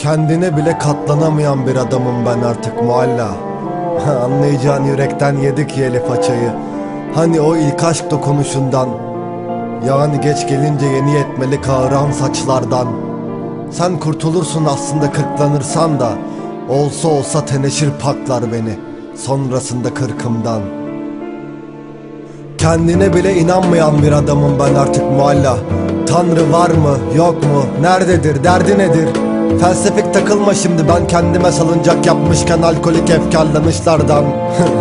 Kendine bile katlanamayan bir adamım ben artık mualla. Anlayacağın yürekten yedik yeli façayı. Hani o ilk aşk dokunuşundan. Yani geç gelince yeni yetmeli kağıran saçlardan. Sen kurtulursun aslında kırklanırsan da. Olsa olsa teneşir paklar beni. Sonrasında kırkımdan. Kendine bile inanmayan bir adamım ben artık mualla Tanrı var mı yok mu nerededir derdi nedir Felsefik takılma şimdi ben kendime salıncak yapmışken alkolik efkarlanışlardan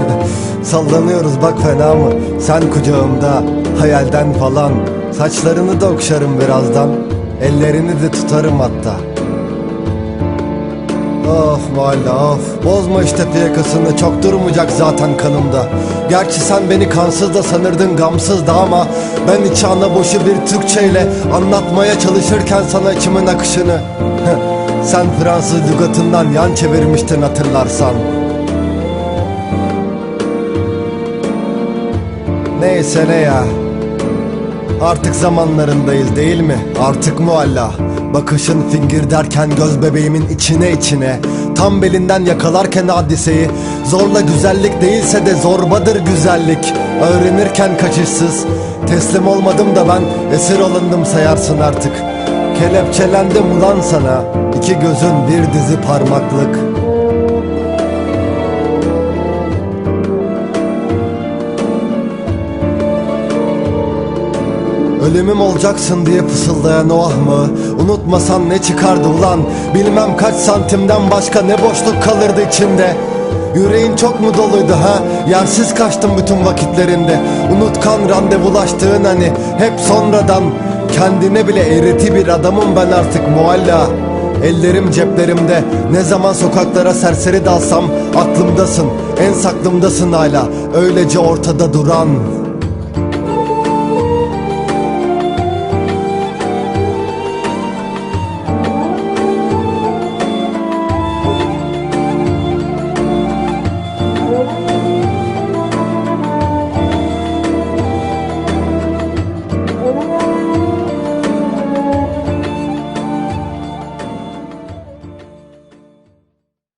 Sallanıyoruz bak fena mı? Sen kucağımda hayalden falan. Saçlarını da okşarım birazdan ellerini de tutarım hatta. Of valla of. Bozma işte fiyakasını çok durmayacak zaten kanımda. Gerçi sen beni kansız da sanırdın gamsız da ama Ben içi ana boşu bir Türkçeyle Anlatmaya çalışırken sana içimin akışını Sen Fransız lügatından yan çevirmiştin hatırlarsan. Neyse ne ya. Artık zamanlarındayız değil mi? Artık mualla. Bakışın fingir derken göz bebeğimin içine içine. Tam belinden yakalarken hadiseyi. Zorla güzellik değilse de zorbadır güzellik. Öğrenirken kaçışsız. Teslim olmadım da ben. Esir alındım sayarsın artık Kelepçelendim ulan sana. İki gözün bir dizi parmaklık. Ölümüm olacaksın diye fısıldayan o ah mı? Unutmasan ne çıkardı ulan Bilmem kaç santimden başka ne boşluk kalırdı içinde Yüreğin çok mu doluydu ha? Yersiz kaçtım bütün vakitlerinde. Unutkan randevulaştığın hani hep sonradan Kendine bile eriti bir adamım ben artık mualla Ellerim ceplerimde. Ne zaman sokaklara serseri dalsam Aklımdasın En saklımdasın hala. Öylece ortada duran